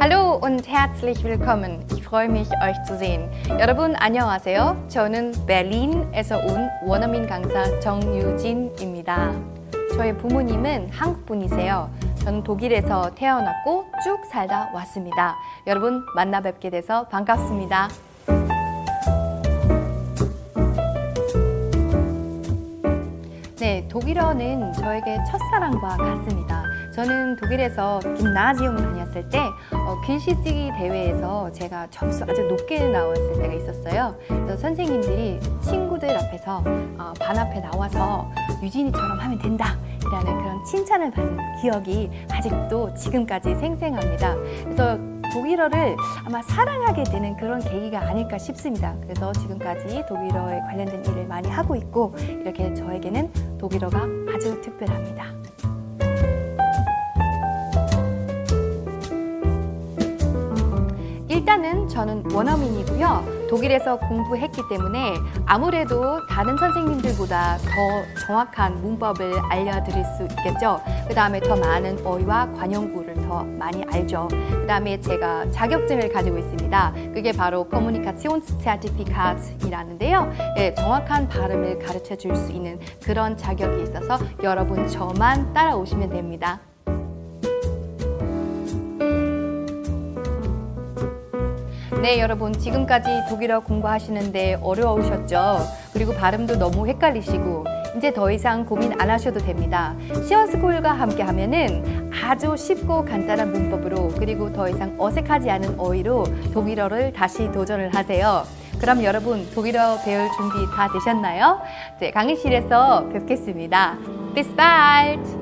Hallo und herzlich willkommen. Ich freue mich, euch zu sehen. 여러분 안녕하세요. 저는 베를린에서 온 원어민 강사 정유진입니다. 저의 부모님은 한국 분이세요. 저는 독일에서 태어났고 쭉 살다 왔습니다. 여러분 만나 뵙게 돼서 반갑습니다. 네, 독일어는 저에게 첫사랑과 같습니다. 저는 독일에서 김나지움 다녔을 때 어, 글씨쓰기 대회에서 제가 점수 아주 높게 나왔을 때가 있었어요. 그래서 선생님들이 친구들 앞에서 어, 반 앞에 나와서 유진이처럼 하면 된다. 이라는 그런 칭찬을 받은 기억이 아직도 지금까지 생생합니다. 그래서 독일어를 아마 사랑하게 되는 그런 계기가 아닐까 싶습니다. 그래서 지금까지 독일어에 관련된 일을 많이 하고 있고 이렇게 저에게는 독일어가 아주 특별합니다. 일단은 저는 원어민이고요. 독일에서 공부했기 때문에 아무래도 다른 선생님들보다 더 정확한 문법을 알려드릴 수 있겠죠. 그 다음에 더 많은 어휘와 관용구를 더 많이 알죠. 그 다음에 제가 자격증을 가지고 있습니다. 그게 바로 커뮤니카시온스체티피카트이라는데요. 예, 정확한 발음을 가르쳐 줄 수 있는 그런 자격이 있어서 여러분 저만 따라오시면 됩니다. 네, 여러분 지금까지 독일어 공부하시는데 어려우셨죠? 그리고 발음도 너무 헷갈리시고 이제 더 이상 고민 안 하셔도 됩니다. 시어스쿨과 함께 하면은 아주 쉽고 간단한 문법으로 그리고 더 이상 어색하지 않은 어휘로 독일어를 다시 도전을 하세요. 그럼 여러분 독일어 배울 준비 다 되셨나요? 네, 강의실에서 뵙겠습니다. Bis bald!